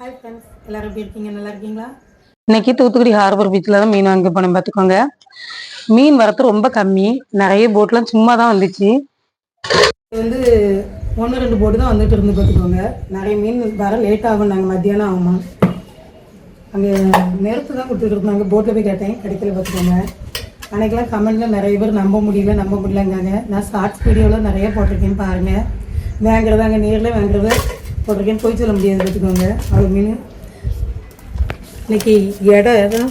Hi friends எல்லாரும் எப்படி இருக்கீங்க? நல்லா இருக்கீங்களா? இன்னைக்கு தூத்துக்குடி ஹார்பர் பீச்சில் தான் மீன் வாங்க போனோம் பார்த்துக்கோங்க. மீன் வரத்து ரொம்ப கம்மி. நிறைய போட்லாம் சும்மா தான் வந்துச்சு. இது வந்து ஒன்று ரெண்டு போட்டு தான் வந்துட்டு இருந்து பார்த்துக்கோங்க. நிறைய மீன் வர லேட் ஆகும் நாங்கள் மத்தியானம் ஆகுமா? அங்கே நெருப்பு தான் கொடுத்துட்டு இருந்தாங்க. போட்டில் போய் கேட்டேன் கிடைக்கல பார்த்துக்கோங்க. அன்னைக்கெல்லாம் கமெண்ட்டில் நிறைய பேர் நம்ப முடியல நம்ப முடியலங்காங்க. நான் ஷார்ட்ஸ் வீடியோவில் நிறைய போட்டிருக்கேன் பாருங்கள் வாங்குறதாங்க நேரில் வாங்குறத. போட்டிருக்கேன். போய் சொல்ல முடியாது பார்த்துக்கோங்க. அவ்வளோ மீன் இன்னைக்கு எடை தான்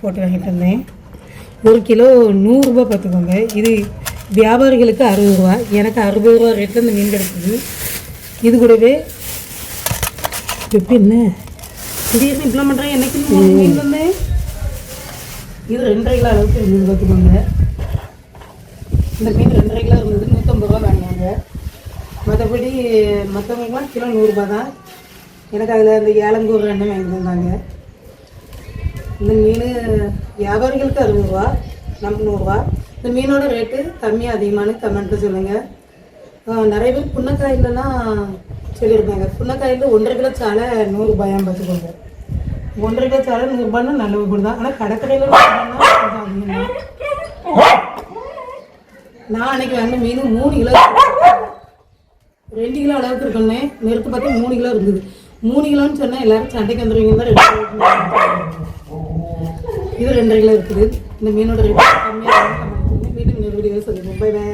போட்டு வாங்கிட்டு இருந்தேன் ஒரு கிலோ நூறுரூபா பார்த்துக்கோங்க. இது வியாபாரிகளுக்கு அறுபது ரூபா. எனக்கு அறுபது ரூபா ரேட்டில் இந்த மீன் கிடைக்குது. இது கூடவே எப்படி என்ன? திடீர்னு இவ்வளோ பண்ணுறேன் என்னைக்கு மீன் வந்து? இது ரெண்டரை கிலோ அளவுக்கு இருந்தது பார்த்துக்கோங்க. இந்த மீன் ரெண்டரை கிலோ இருந்தது. நூற்றம்பது ரூபா வாங்கினாங்க. மற்றபடி மற்றவங்களுக்குலாம் கிலோ நூறுரூபா தான். எனக்கு அதில் இந்த ஏலங்கூர் ரெண்டும் வாங்கி தந்தாங்க இந்த மீன் வியாபாரிகளுக்கு அறுபது ரூபா நமக்கு நூறுரூவா இந்த மீனோட ரேட்டு கம்மியாக அதிகமானு கமெண்ட்டில் சொல்லுங்கள் நிறைய பேர் புண்ணக்காயிலலாம் சொல்லியிருப்பாங்க. புண்ணக்காயில் ஒன்றரை கிலோ சாலை நூறுரூபாயாம் பார்த்துக்கோங்க. ஒன்றரை கிலோ சாலை நூறுரூபான்னா நல்ல பொருள் தான். ஆனால் கடற்கரையில் கொஞ்சம் அதிகம் தான் நான் அன்னைக்கு வாங்கின மீன் மூணு கிலோ ரெண்டு கிலோ அளவுக்கு இருக்குன்னே நெருப்பு பார்த்து மூணு கிலோ இருந்தது மூணு கிலோன்னு சொன்னால் எல்லாரும் சண்டைக்கு வந்துடுவீங்க தான் ரெண்டு கிலோ இது ரெண்டரை கிலோ இருக்குது. இந்த மீனோட ரேட் கம்மியாக வீட்டுக்கு இன்னொரு சொல்லுங்கள் பை பை